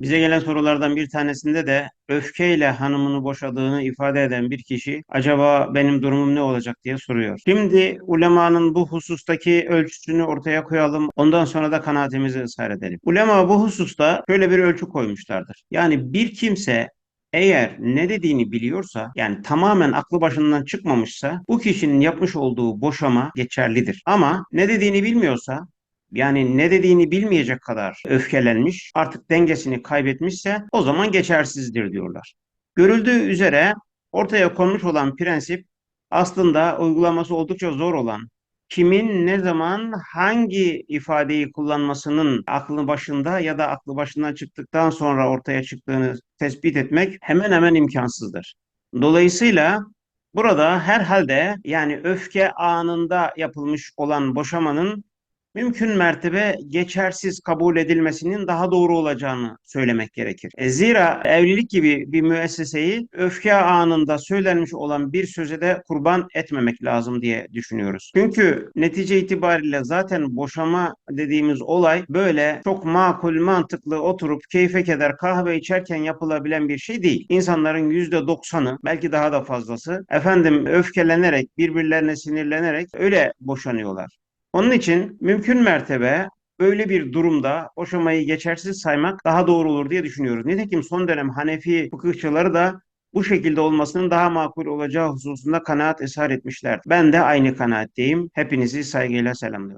Bize gelen sorulardan bir tanesinde de öfkeyle hanımını boşadığını ifade eden bir kişi acaba benim durumum ne olacak diye soruyor. Şimdi ulemanın bu husustaki ölçüsünü ortaya koyalım. Ondan sonra da kanaatimizi ısrar edelim. Ulema bu hususta şöyle bir ölçü koymuşlardır. Yani bir kimse eğer ne dediğini biliyorsa yani tamamen aklı başından çıkmamışsa bu kişinin yapmış olduğu boşama geçerlidir. Ama ne dediğini bilmiyorsa yani ne dediğini bilmeyecek kadar öfkelenmiş, artık dengesini kaybetmişse o zaman geçersizdir diyorlar. Görüldüğü üzere ortaya konmuş olan prensip aslında uygulaması oldukça zor olan, kimin ne zaman hangi ifadeyi kullanmasının aklı başında ya da aklı başından çıktıktan sonra ortaya çıktığını tespit etmek hemen hemen imkansızdır. Dolayısıyla burada herhalde yani öfke anında yapılmış olan boşamanın mümkün mertebe geçersiz kabul edilmesinin daha doğru olacağını söylemek gerekir. E, zira evlilik gibi bir müesseseyi öfke anında söylenmiş olan bir söze de kurban etmemek lazım diye düşünüyoruz. Çünkü netice itibariyle zaten boşama dediğimiz olay böyle çok makul, mantıklı oturup keyfe keder kahve içerken yapılabilen bir şey değil. İnsanların yüzde doksanı belki daha da fazlası efendim öfkelenerek, birbirlerine sinirlenerek öyle boşanıyorlar. Onun için mümkün mertebe böyle bir durumda boşamayı geçersiz saymak daha doğru olur diye düşünüyoruz. Nitekim son dönem Hanefi fıkıhçıları da bu şekilde olmasının daha makul olacağı hususunda kanaat eshar etmişler. Ben de aynı kanaatteyim. Hepinizi saygıyla selamlıyorum.